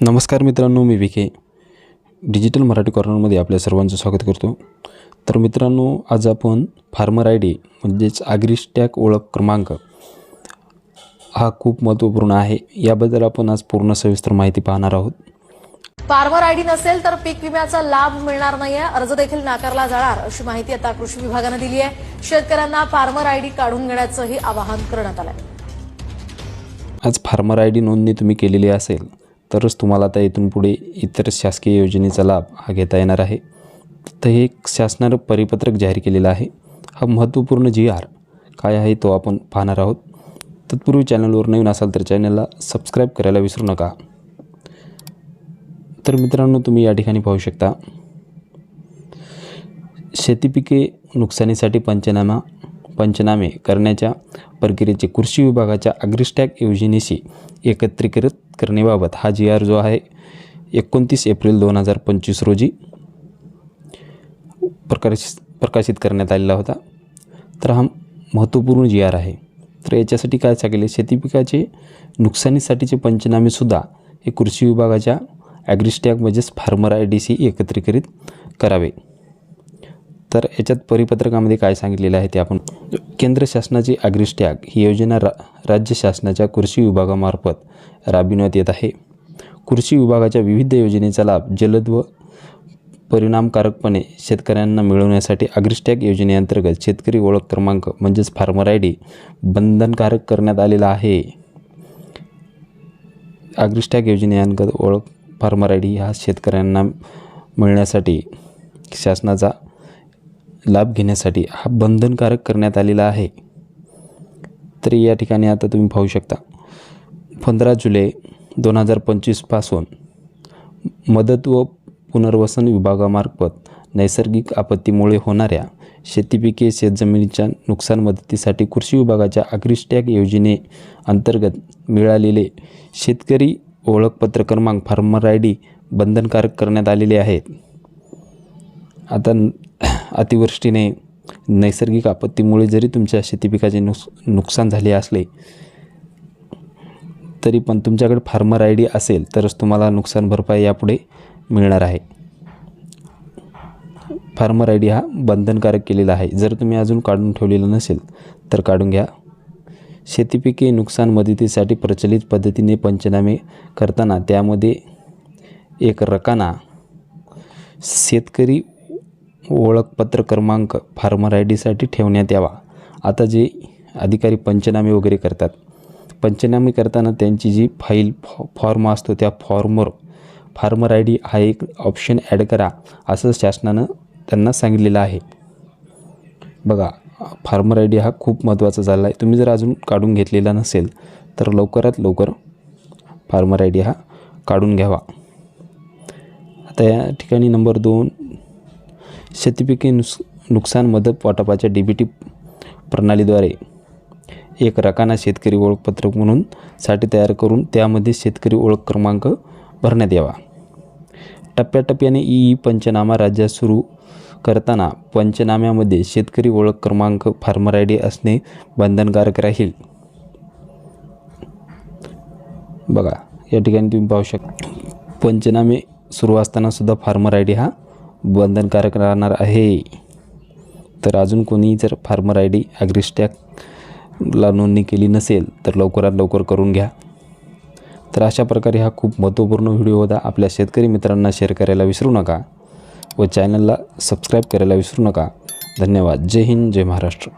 नमस्कार मित्रांनो मी विखे. डिजिटल मराठी कॉर्नरमध्ये आपल्या सर्वांचं स्वागत करतो. तर मित्रांनो आज आपण फार्मर आय डी म्हणजेच ॲग्रिस्टॅक ओळख क्रमांक हा खूप महत्त्वपूर्ण आहे. याबद्दल आपण आज पूर्ण सविस्तर माहिती पाहणार आहोत. फार्मर आयडी नसेल तर पीक विम्याचा लाभ मिळणार नाहीये. अर्ज देखील नाकारला जाणार अशी माहिती आता कृषी विभागानं दिली आहे. शेतकऱ्यांना फार्मर आयडी काढून घेण्याचंही आवाहन करण्यात आलंय. आज फार्मर आय डी नोंदणी तुम्ही केलेली असेल तरच तुम्हाला आता इथून पुढे इतर शासकीय योजनेचा लाभ हा घेता येणार आहे. तर हे एक शासनानं परिपत्रक जाहीर केलेलं आहे. हा महत्त्वपूर्ण जी आर काय आहे तो आपण पाहणार आहोत. तत्पूर्वी चॅनलवर नवीन असाल तर चॅनलला सबस्क्राईब करायला विसरू नका. तर मित्रांनो तुम्ही या ठिकाणी पाहू शकता. शेतीपिके नुकसानीसाठी पंचनामा पंचनामे करण्याच्या प्रक्रियेचे कृषी विभागाच्या अग्रिस्टॅक योजनेशी एकत्रीकृत करण्याबाबत हा जी आर जो आहे एकोणतीस एप्रिल दोन हजार पंचवीस रोजी प्रकाश प्रकाशित करण्यात आलेला होता. तर हा महत्त्वपूर्ण जी आर आहे तर याच्यासाठी काय सांगितले शेतीपिकाचे नुकसानीसाठीचे पंचनामेसुद्धा हे कृषी विभागाच्या ॲग्रिस्टॅग म्हणजेच फार्मर आय डी सी एकत्रीकरित करावे. तर याच्यात परिपत्रकामध्ये काय सांगितलेलं आहे ते आपण केंद्र शासनाची ॲग्रिस्टॅग ही योजना रा राज्य शासनाच्या कृषी विभागामार्फत राबविण्यात येत आहे. कृषी विभागाच्या विविध योजनेचा लाभ जलद व परिणामकारकपणे शेतकऱ्यांना मिळवण्यासाठी अग्रिस्टॅग योजनेअंतर्गत शेतकरी ओळख क्रमांक म्हणजेच फार्मर आय डी बंधनकारक करण्यात आलेला आहे. अग्रिस्टॅग योजनेअंतर्गत ओळख फार्मर आय डी हा शेतकऱ्यांना मिळण्यासाठी शासनाचा लाभ घेण्यासाठी हा बंधनकारक करण्यात आलेला आहे. तर या ठिकाणी आता तुम्ही पाहू शकता पंधरा जुलै दोन हजार पंचवीसपासून मदत व पुनर्वसन विभागामार्फत नैसर्गिक आपत्तीमुळे होणाऱ्या शेतीपिके शेतजमिनीच्या नुकसान मदतीसाठी कृषी विभागाच्या अग्रिस्टॅग योजने अंतर्गत मिळालेले शेतकरी ओळखपत्र क्रमांक फार्मर आय डी बंधनकारक करण्यात आलेले आहेत. आता अतिवृष्टीने नैसर्गिक आपत्तीमुळे जरी तुमच्या शेतीपिकाचे नुस नुकसान झाले असले तरी पण तुमच्याकडे फार्मर आय डी असेल तरच तुम्हाला नुकसान भरपाई यापुढे मिळणार आहे. फार्मर आय डी हा बंधनकारक केलेला आहे. जर तुम्ही अजून काढून ठेवलेला नसेल तर काढून घ्या. शेतीपिके नुकसान मदतीसाठी प्रचलित पद्धतीने पंचनामे करताना त्यामध्ये एक रकाना शेतकरी ओळखपत्र क्रमांक फार्मर आय डीसाठी ठेवण्यात यावा. आता जे अधिकारी पंचनामे वगैरे करतात पंचनामे करताना त्यांची जी फाईल फॉ फॉर्म असतो त्या फॉर्मवर फार्मर आय डी हा एक ऑप्शन ॲड करा असं शासनानं त्यांना सांगितलेलं आहे. बघा फार्मर आय डी हा खूप महत्त्वाचा झाला आहे तुम्ही जर अजून काढून घेतलेला नसेल तर लवकरात लवकर फार्मर आय डी हा काढून घ्यावा. आता या ठिकाणी नंबर दोन शेतीपिके नुस नुकसान मदत वाटपाच्या डी बी टी प्रणालीद्वारे एक रकाना शेतकरी ओळखपत्र म्हणून साठी तयार करून त्यामध्ये शेतकरी ओळख क्रमांक भरण्यात यावा. टप्प्याटप्प्याने ई ई पंचनामा राज्यात सुरू करताना पंचनाम्यामध्ये शेतकरी ओळख क्रमांक फार्मर आय डी असणे बंधनकारक राहील. बघा या ठिकाणी तुम्ही पाहू शकता. पंचनामे सुरू असताना सुद्धा फार्मर आय डी हा बंधनकारक राहणार आहे. तर अजून कोणी जर फार्मर आय डी ॲग्रिस्टॅकला नोंदणी केली नसेल तर लवकरात लवकर करून घ्या. तर अशा प्रकारे हा खूप महत्त्वपूर्ण व्हिडिओ होता. आपल्या शेतकरी मित्रांना शेअर करायला विसरू नका व चॅनलला सबस्क्राईब करायला विसरू नका. धन्यवाद. जय हिंद जय महाराष्ट्र.